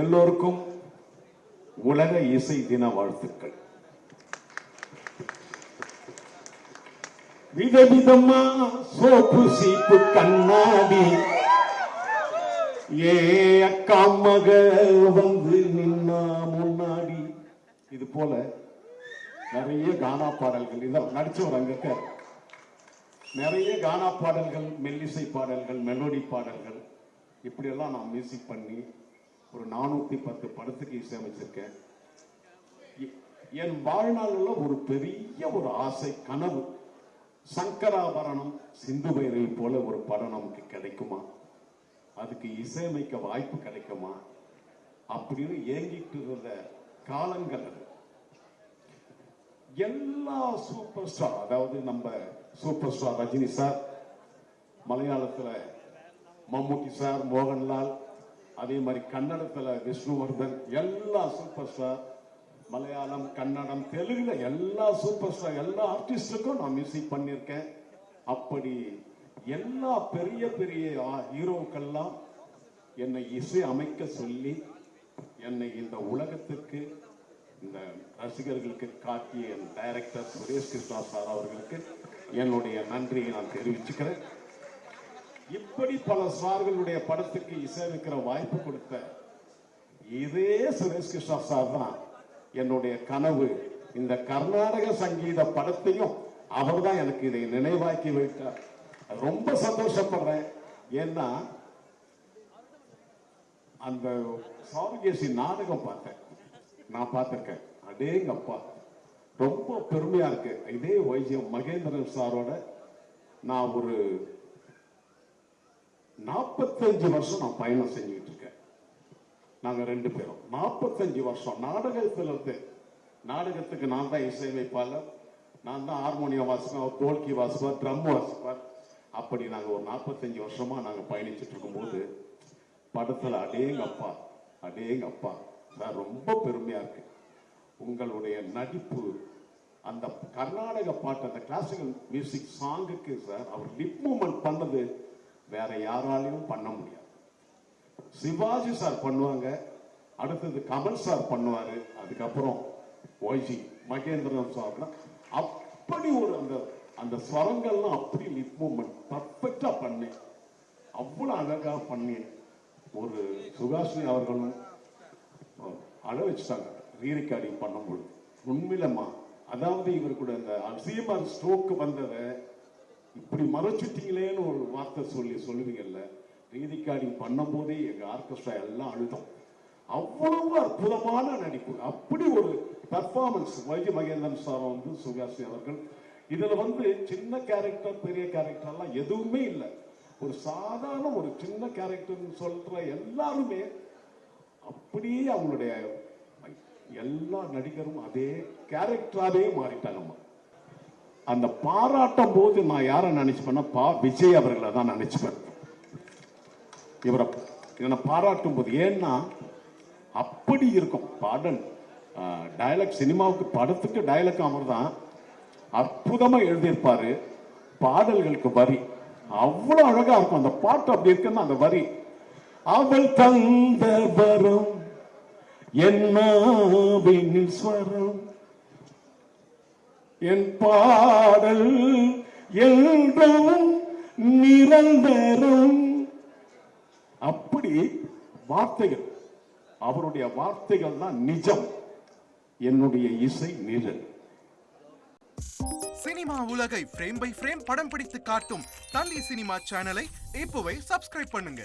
எல்லோருக்கும் உலக இசை தின வாழ்த்துக்கள். விதவிதமா சோப்பு சீப்பு கண்ணாடி. ஏ அக்கா மக வந்து நின்னா முன்னாடி. இது போல நிறைய கானா பாடல்கள். இதான் நடிச்சவர் அங்க நிறைய கானா பாடல்கள் மெல்லிசை பாடல்கள் மெலோடி பாடல்கள். இப்படியெல்லாம் நான் மியூசிக் பண்ணி ஒரு நானூத்தி பத்து படத்துக்கு இசையமைச்சிருக்கேன். எ- என் வாழ்நாளில் ஒரு பெரிய ஒரு ஆசை கனவு. சங்கராபரணம் சிந்து பைரவி போல ஒரு படம் நமக்கு கிடைக்குமா? அதுக்கு இசையமைக்க வாய்ப்பு கிடைக்குமா? அப்படின்னு ஏங்கிட்டு இருந்த காலங்கள் அது. எல்லா சூப்பர் ஸ்டார் அதாவது நம்ம சூப்பர் ஸ்டார் ரஜினி சார் மலையாளத்துல மம்முட்டி சார் மோகன்லால் அதே மாதிரி கன்னடத்துல விஷ்ணுவர்தன் எல்லா சூப்பர் ஸ்டார் மலையாளம் கன்னடம் தெலுங்குல எல்லா சூப்பர் ஸ்டார் எல்லா ஆர்டிஸ்டுக்கும் நான் மியூசிக் பண்ணியிருக்கேன். அப்படி எல்லா பெரிய பெரிய ஹீரோக்கள்லாம் என்னை இசை அமைக்க சொல்லி என்னை இந்த உலகத்திற்கு இந்த ரசிகர்களுக்கு காட்டிய டைரக்டர் சுரேஷ் கிருஷ்ணா சார் அவர்களுக்கு என்னுடைய நன்றியை நான் தெரிவிச்சுக்கிறேன். இப்படி பல சார்களுடைய படத்துக்கு இசையமைக்கிற வாய்ப்பு கொடுத்த இதே சுரேஷ் கிருஷ்ணா சார் தான் என்னுடைய கனவு. இந்த கர்நாடக சங்கீத படத்தையும் அவர் தான் எனக்கு இதை நினைவாக்கி வைத்தார். ரொம்ப சந்தோஷப்படுறேன். ஏன்னா அந்த சாமிகேசி நாடகம் பார்த்தேன். நான் பார்த்துருக்கேன். அடேங்கப்பா. ரொம்ப பெருமையா இருக்கு. இதே வைத்தியம் மகேந்திரன் சாரோட நான் ஒரு நாற்பத்தஞ்சு வருஷம் நான் பயணம் செஞ்சுக்கிட்டு இருக்கேன். நாங்கள் ரெண்டு பேரும். நாற்பத்தஞ்சு வருஷம். நாடகத்திலிருந்து நாடகத்துக்கு நான் தான் இசையமைப்பாளர். நான் தான் ஹார்மோனியம் வாசிப்பேன் அவர் தோல்கி வாசிப்பார் ட்ரம் வாசிப்பார் அப்படி நாங்கள் ஒரு நாற்பத்தஞ்சு வருஷமா நாங்கள் பயணிச்சுட்டு இருக்கும்போது படத்தில் அடேங்கப்பா அடேங்கப்பா சார் ரொம்ப பெருமையா இருக்கு உங்களுடைய நடிப்பு அந்த கர்நாடக பாட்டு அந்த கிளாசிக்கல் மியூசிக் சாங்குக்கு சார் அவர் லிப் மூமெண்ட் பண்ணது வேற யாராலையும் பண்ண முடியாது. சிவாஜி சார் பண்ணுவாங்க அடுத்தது கமல் சார் பண்ணுவாரு அதுக்கப்புறம் ஒய்ஜி மகேந்திரன் சார் அப்படி ஒரு அந்த அந்த ஸ்வரங்கள்லாம் அப்படி லிப் மூமெண்ட் பர்ஃபெக்டா பண்ணேன். அவ்வளவு அழகா பண்ணேன். ஒரு சுகாசினி அவர்களும் அழ வச்சுட்டாங்க. ரீரெக்கார்டிங் பண்ணும்பொழுது. உண்மையிலம்மா அதாவது இவர் கூட இந்த அல்சீமர் ஸ்ட்ரோக் வந்ததை இப்படி மறைச்சிட்டீங்களேன்னு ஒரு வார்த்தை சொல்லி சொல்லுவீங்கல்ல. பண்ணும் பண்ணும்போதே எங்க ஆர்கெஸ்ட்ரா எல்லாம் அழுதோம். அவ்வளவு அற்புதமான நடிப்பு. அப்படி ஒரு பெர்ஃபார்மன்ஸ் வைஜி மகேந்திரன் சார் வந்து சுகாசி அவர்கள். இதுல வந்து சின்ன கேரக்டர் பெரிய கேரக்டர் எல்லாம் எதுவுமே இல்லை. ஒரு சாதாரண ஒரு சின்ன கேரக்டர்னு சொல்ற எல்லாருமே அப்படியே அவங்களுடைய எல்லா நடிகரும் அதே கேரக்டராகவே மாறிட்டாங்கம்மா. அந்த பாராட்டும் போது நான் யாரை நினைச்சுப்பேன்னா பா விஜய் அவர்களை தான் நினைச்சுப்பேன். இவரை என்னை பாராட்டும் போது. ஏன்னா அப்படி இருக்கும். பாடல் டயலாக் சினிமாவுக்கு படத்துக்கு டயலாக் அவர் தான் அற்புதமாக எழுதியிருப்பாரு. பாடல்களுக்கு வரி. அவ்வளோ அழகா இருக்கும். அந்த பாட்டு அப்படி இருக்குன்னா அந்த வரி அவள் தந்த வரும் என்னாவின் ஸ்வரம் என் பாடல் என்றும் நிரந்தரம். அப்படி வார்த்தைகள் அவருடைய வார்த்தைகள் தான் நிஜம். என்னுடைய இசை நிழல். சினிமா உலகை ஃப்ரேம் பை ஃப்ரேம் படம் பிடித்து காட்டும் தந்தி சினிமா சேனலை இப்போவே சப்ஸ்கிரைப் பண்ணுங்க.